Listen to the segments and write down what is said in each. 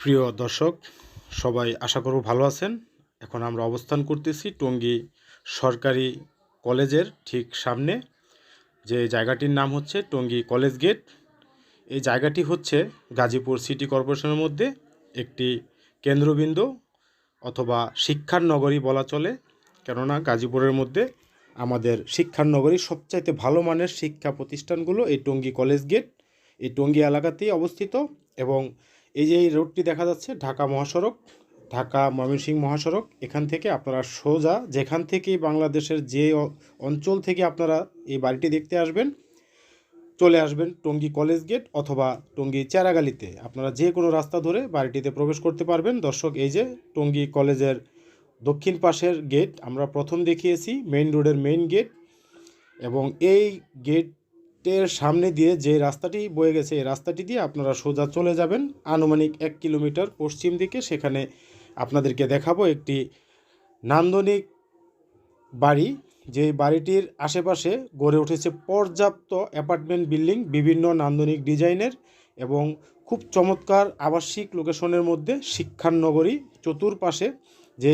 প্রিয় দর্শক, সবাই আশা করব ভালো আছেন। এখন আমরা অবস্থান করতেছি টঙ্গী সরকারি কলেজের ঠিক সামনে। যে জায়গাটির নাম হচ্ছে টঙ্গী কলেজ গেট। এই জায়গাটি হচ্ছে গাজীপুর সিটি কর্পোরেশনের মধ্যে একটি কেন্দ্রবিন্দু অথবা শিক্ষার নগরী বলা চলে। কেননা গাজীপুরের মধ্যে আমাদের শিক্ষার নগরী সবচাইতে ভালো মানের শিক্ষা প্রতিষ্ঠানগুলো এই টঙ্গী কলেজ গেট। এই টঙ্গী এলাকাতেই অবস্থিত এবং এই যে এই রোডটি দেখা যাচ্ছে, ঢাকা মহাসড়ক, ঢাকা ময়মনসিংহ মহাসড়ক, এখান থেকে আপনারা সোজা যেখান থেকে বাংলাদেশের যে অঞ্চল থেকে আপনারা এই বাড়িটি দেখতে আসবেন, চলে আসবেন টঙ্গী কলেজ গেট অথবা টঙ্গী চেরাগালিতে। আপনারা যে কোনো রাস্তা ধরে বাড়িটিতে প্রবেশ করতে পারবেন। দর্শক, এই যে টঙ্গী কলেজের দক্ষিণ পাশের গেট, আমরা প্রথম দেখিয়েছি, মেইন রোডের মেইন গেট এবং এই গেটের সামনে দিয়ে যে রাস্তাটি বয়ে গেছে, এই রাস্তাটি দিয়ে আপনারা সোজা চলে যাবেন আনুমানিক এক কিলোমিটার পশ্চিম দিকে। সেখানে আপনাদেরকে দেখাবো একটি নান্দনিক বাড়ি। যে বাড়িটির আশেপাশে গড়ে উঠেছে পর্যাপ্ত অ্যাপার্টমেন্ট বিল্ডিং, বিভিন্ন নান্দনিক ডিজাইনের এবং খুব চমৎকার আবাসিক লোকেশনের মধ্যে শিক্ষার নগরী চতুর্পাশে। যে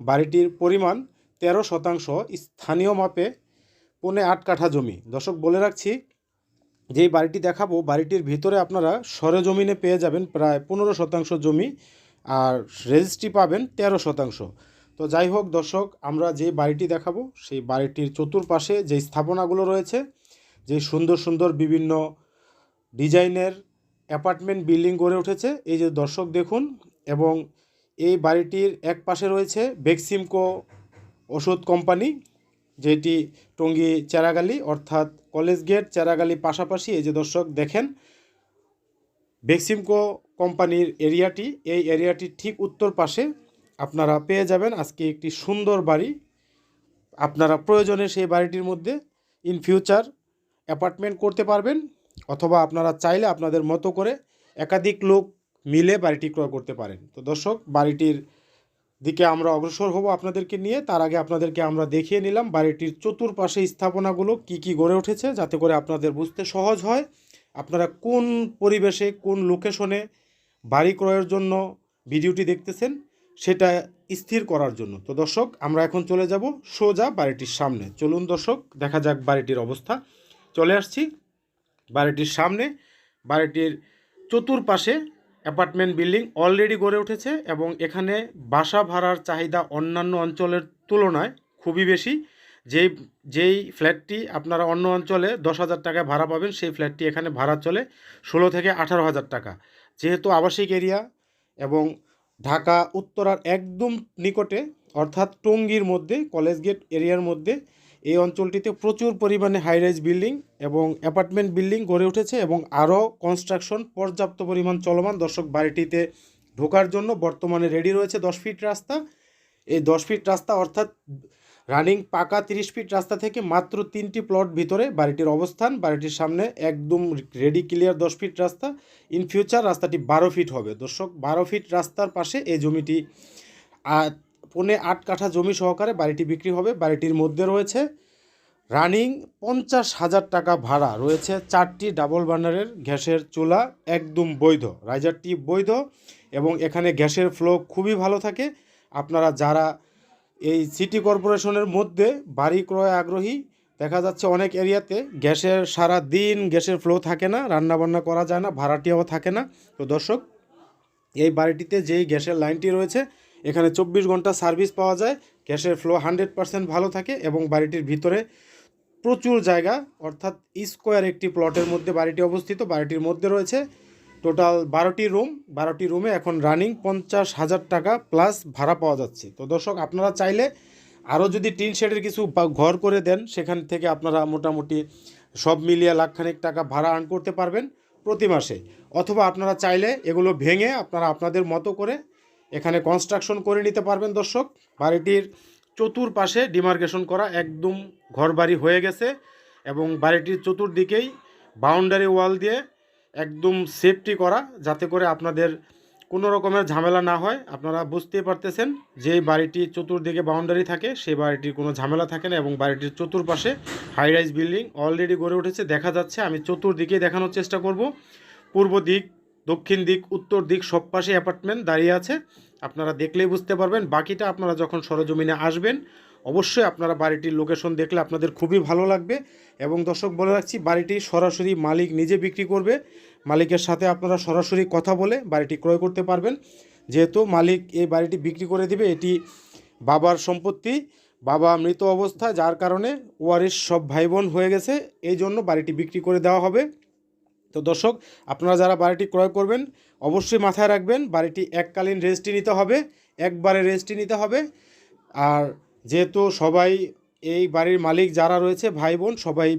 বাড়িটির পরিমাণ তেরো শতাংশ স্থানীয় মাপে পৌনে আট কাঠা জমি। দর্শক, বলে রাখছি, যেই বাড়িটি দেখাবো, বাড়িটির ভিতরে আপনারা সরেজমিনে পেয়ে যাবেন প্রায় পনেরো শতাংশ জমি আর রেজিস্ট্রি পাবেন তেরো শতাংশ। তো যাই হোক, দর্শক, আমরা যে বাড়িটি দেখাবো, সেই বাড়িটির চতুর্পাশে যে স্থাপনাগুলো রয়েছে, যে সুন্দর সুন্দর বিভিন্ন ডিজাইনের অ্যাপার্টমেন্ট বিল্ডিং গড়ে উঠেছে, এই যে দর্শক দেখুন, এবং এই বাড়িটির এক পাশে রয়েছে বেক্সিমকো ওষুধ কোম্পানি যেটি টঙ্গী চেরাগালি অর্থাৎ কলেজ গেট চেরাগালি পাশাপাশি এই যে দর্শক দেখেন, বেক্সিমকো কোম্পানির এরিয়াটি, এই এরিয়াটির ঠিক উত্তর পাশে আপনারা পেয়ে যাবেন। আজকে একটি সুন্দর বাড়ি। আপনারা প্রয়োজনে সেই বাড়িটির মধ্যে ইন ফিউচার অ্যাপার্টমেন্ট করতে পারবেন অথবা আপনারা চাইলে আপনাদের মতো করে একাধিক লোক মিলে বাড়িটি ক্রয় করতে পারেন। তো দর্শক, বাড়িটির দিকে আমরা অগ্রসর হব আপনাদেরকে নিয়ে। তার আগে আপনাদেরকে আমরা দেখিয়ে নিলাম বাড়িটির চতুর্পাশে স্থাপনাগুলো কি কি গড়ে উঠেছে, যাতে করে আপনাদের বুঝতে সহজ হয়। আপনারা কোন পরিবেশে, কোন লোকেশনে বাড়ি ক্রয়ের জন্য ভিডিওটি দেখতেছেন, সেটা স্থির করার জন্য। তো দর্শক, আমরা এখন চলে যাব সোজা বাড়িটির সামনে। চলুন দর্শক, দেখা যাক বাড়িটির অবস্থা। চলে আসছি বাড়িটির সামনে। বাড়িটির চতুর্পাশে অ্যাপার্টমেন্ট বিল্ডিং অলরেডি গড়ে উঠেছে এবং এখানে বাসা ভাড়ার চাহিদা অন্যান্য অঞ্চলের তুলনায় খুবই বেশি। যেই যেই ফ্ল্যাটটি আপনারা অন্য অঞ্চলে দশ হাজার টাকায় ভাড়া পাবেন, সেই ফ্ল্যাটটি এখানে ভাড়া চলে ষোলো থেকে আঠারো হাজার টাকা। যেহেতু আবাসিক এরিয়া এবং ঢাকা উত্তরার একদম নিকটে, অর্থাৎ টঙ্গীর মধ্যে, কলেজ গেট এরিয়ার মধ্যে এই অঞ্চলটিতে প্রচুর পরিমাণে হাই রাইজ বিল্ডিং এবং অ্যাপার্টমেন্ট বিল্ডিং গড়ে উঠেছে এবং আরও কনস্ট্রাকশন পর্যাপ্ত পরিমাণ চলমান। দর্শক, বাড়িটিতে ঢোকার জন্য বর্তমানে রেডি রয়েছে দশ ফিট রাস্তা। এই দশ ফিট রাস্তা অর্থাৎ রানিং পাকা তিরিশ ফিট রাস্তা থেকে মাত্র তিনটি প্লট ভিতরে বাড়িটির অবস্থান। বাড়িটির সামনে একদম রেডি ক্লিয়ার দশ ফিট রাস্তা। ইন ফিউচার রাস্তাটি বারো ফিট হবে। দর্শক, বারো ফিট রাস্তার পাশে এই জমিটি পৌনে আট কাঠা জমি সহকারে বাড়িটি বিক্রি হবে। বাড়িটির মধ্যে রয়েছে রানিং পঞ্চাশ হাজার টাকা ভাড়া, রয়েছে চারটি ডাবল বার্নারের গ্যাসের চুলা, একদম বৈধ, রাইজারটি বৈধ এবং এখানে গ্যাসের ফ্লো খুবই ভালো থাকে। আপনারা যারা এই সিটি কর্পোরেশনের মধ্যে বাড়ি ক্রয় আগ্রহী, দেখা যাচ্ছে অনেক এরিয়াতে গ্যাসের সারা দিন গ্যাসের ফ্লো থাকে না, রান্নাবান্না করা যায় না, ভাড়াটিও থাকে না। তো দর্শক, এই বাড়িটিতে যেই গ্যাসের লাইনটি রয়েছে এখানে চব্বিশ ঘণ্টা সার্ভিস পাওয়া যায় গ্যাসের ফ্লো হান্ড্রেড পার্সেন্ট ভালো থাকে এবং বাড়িটির ভিতরে প্রচুর জায়গা, অর্থাৎ স্কোয়ার একটি প্লটের মধ্যে বাড়িটি অবস্থিত, বাড়িটির মধ্যে রয়েছে টোটাল বারোটি রুম বারোটি রুমে এখন রানিং পঞ্চাশ হাজার টাকা প্লাস ভাড়া পাওয়া যাচ্ছে। তো দর্শক, আপনারা চাইলে আরও যদি টিন শেডের কিছু ঘর করে দেন, সেখান থেকে আপনারা মোটামুটি সব মিলিয়ে লাখখানেক টাকা ভাড়া আর্ন করতে পারবেন প্রতি মাসে। অথবা আপনারা চাইলে এগুলো ভেঙে আপনারা আপনাদের মতো করে এখানে কনস্ট্রাকশন করে নিতে পারবেন দর্শক। বাড়িটির চতুর্পাশে ডিমার্কেশন করা একদম ঘরবাড়ি হয়ে গেছে এবং বাড়িটির চতুর্দিকেই বাউন্ডারি ওয়াল দিয়ে একদম সেফটি করা যাতে করে আপনাদের কোনো রকমের ঝামেলা না হয়। আপনারা বুঝতেই পারতেছেন যে বাড়িটি চতুর্দিকে বাউন্ডারি থাকে, সেই বাড়িটির কোনো ঝামেলা থাকে না এবং বাড়িটির চতুর্পাশে হাই রাইজ বিল্ডিং অলরেডি গড়ে উঠেছে। দেখা যাচ্ছে, আমি চতুর্দিকেই দেখানোর চেষ্টা করব। পূর্ব দিক দক্ষিণ দিক, উত্তর দিক, সব পাশে অ্যাপার্টমেন্ট দাঁড়িয়ে আছে। আপনারা দেখলেই বুঝতে পারবেন, বাকিটা আপনারা যখন সরজমিনে আসবেন, অবশ্যই আপনারা বাড়িটির লোকেশন দেখলে আপনাদের খুবই ভালো লাগবে। এবং দর্শক, বলে রাখছি, বাড়িটি সরাসরি মালিক নিজে বিক্রি করবে। মালিকের সাথে আপনারা সরাসরি কথা বলে বাড়িটি ক্রয় করতে পারবেন। যেহেতু মালিক এই বাড়িটি বিক্রি করে দিবে, এটি বাবার সম্পত্তি, বাবা মৃত অবস্থা, যার কারণে ওয়ারিশ সব ভাই বোন হয়ে গেছে। এই জন্য বাড়িটি বিক্রি করে দেওয়া হবে। তো দর্শক, আপনারা যারা বাড়িটি ক্রয় করবেন, অবশ্যই মাথায় রাখবেন, বাড়িটি এককালীন রেজিস্ট্রি নিতে হবে, একবারে রেজিস্ট্রি নিতে হবে। আর যেহেতু সবাই এই বাড়ির মালিক যারা রয়েছে, ভাই বোন, সবাই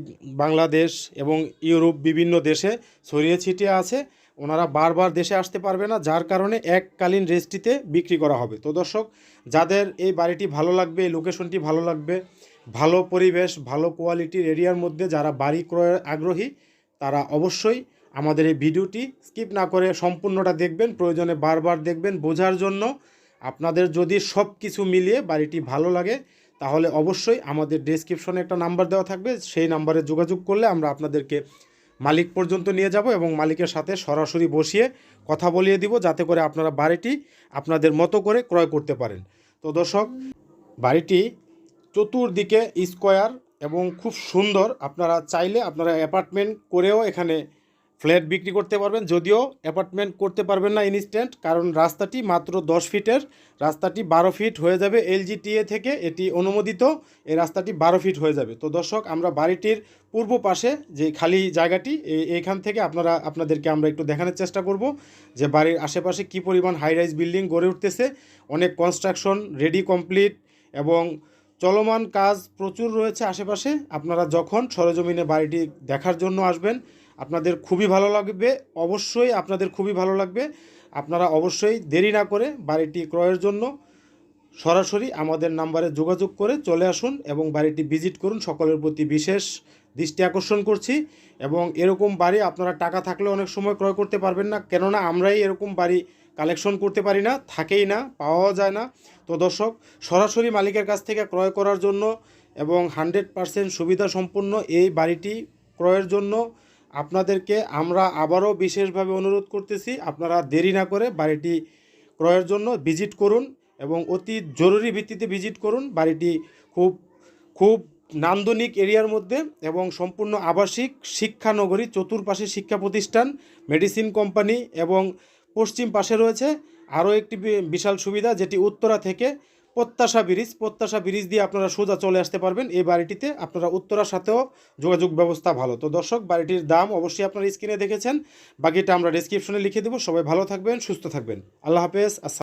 বাংলাদেশ এবং ইউরোপ বিভিন্ন দেশে ছড়িয়ে ছিটিয়ে আছে, ওনারা বারবার দেশে আসতে পারবে না, যার কারণে এককালীন রেজিস্ট্রিতে বিক্রি করা হবে। তো দর্শক, যাদের এই বাড়িটি ভালো লাগবে, এই লোকেশনটি ভালো লাগবে, ভালো পরিবেশ, ভালো কোয়ালিটির এরিয়ার মধ্যে যারা বাড়ি ক্রয়ের আগ্রহী তারা অবশ্যই আমাদের এই ভিডিওটি স্কিপ না করে সম্পূর্ণটা দেখবেন, প্রয়োজনে বারবার দেখবেন বোঝার জন্য। আপনাদের যদি সব কিছু মিলিয়ে বাড়িটি ভালো লাগে, তাহলে অবশ্যই আমাদের ডেসক্রিপশনে একটা নাম্বার দেওয়া থাকবে। সেই নাম্বারে যোগাযোগ করলে আমরা আপনাদেরকে মালিক পর্যন্ত নিয়ে যাব এবং মালিকের সাথে সরাসরি বসিয়ে কথা বলিয়ে দিব, যাতে করে আপনারা বাড়িটি আপনাদের মতো করে ক্রয় করতে পারেন। তো দর্শক, বাড়িটি চতুর্দিকে স্কোয়ার এবং খুব সুন্দর। আপনারা চাইলে আপনারা অ্যাপার্টমেন্ট করেও এখানে ফ্ল্যাট বিক্রি করতে পারবেন। যদিও অ্যাপার্টমেন্ট করতে পারবেন না ইনস্ট্যান্ট, কারণ রাস্তাটি মাত্র দশ ফিটের। রাস্তাটি বারো ফিট হয়ে যাবে এলজিটিএ থেকে, এটি অনুমোদিত। এই রাস্তাটি বারো ফিট হয়ে যাবে। তো দর্শক, আমরা বাড়িটির পূর্ব পাশে যে খালি জায়গাটি এই- এইখান থেকে আপনারা, আপনাদেরকে আমরা একটু দেখানোর চেষ্টা করব যে বাড়ির আশেপাশে কী পরিমাণ হাই রাইজ বিল্ডিং গড়ে উঠতেছে। অনেক কনস্ট্রাকশন রেডি কমপ্লিট এবং চলমান কাজ প্রচুর রয়েছে আশেপাশে। আপনারা যখন সরজমিনে বাড়িটি দেখার জন্য আসবেন, আপনাদের খুবই ভালো লাগবে। অবশ্যই আপনাদের খুবই ভালো লাগবে। আপনারা অবশ্যই দেরি না করে বাড়িটি ক্রয়ের জন্য সরাসরি আমাদের নাম্বারে যোগাযোগ করে চলে আসুন এবং বাড়িটি ভিজিট করুন। সকলের প্রতি বিশেষ দৃষ্টি আকর্ষণ করছি এবং এরকম বাড়ি আপনারা টাকা থাকলে অনেক সময় ক্রয় করতে পারবেন না। কেননা আমরাই এরকম বাড়ি কালেকশন করতে পারি না, থাকেই না, পাওয়াও যায় না। তো দর্শক, সরাসরি মালিকের কাছ থেকে ক্রয় করার জন্য এবং হান্ড্রেড পারসেন্ট সুবিধা সম্পন্ন এই বাড়িটি ক্রয়ের জন্য আপনাদেরকে আমরা আবারও বিশেষভাবে অনুরোধ করতেছি, আপনারা দেরি না করে বাড়িটি ক্রয়ের জন্য ভিজিট করুন এবং অতি জরুরি ভিত্তিতে ভিজিট করুন। বাড়িটি খুব খুব নান্দনিক এরিয়ার মধ্যে এবং সম্পূর্ণ আবাসিক শিক্ষানগরী, চতুর্পাশে শিক্ষা প্রতিষ্ঠান, মেডিসিন কোম্পানি এবং পশ্চিম পাশে রয়েছে আরও একটি বিশাল সুবিধা, যেটি উত্তরা থেকে প্রত্যাশা ব্রিজ। প্রত্যাশা ব্রিজ দিয়ে আপনারা সোজা চলে আসতে পারবেন। এই বাড়িটিতে আপনারা উত্তরার সাথেও যোগাযোগ ব্যবস্থা ভালো। তো দর্শক, বাড়িটির দাম অবশ্যই আপনারা স্ক্রিনে দেখেছেন। বাকিটা আমরা ডিসক্রিপশনে লিখে দেবো। সবাই ভালো থাকবেন, সুস্থ থাকবেন। আল্লাহ হাফেজ। আসসালাম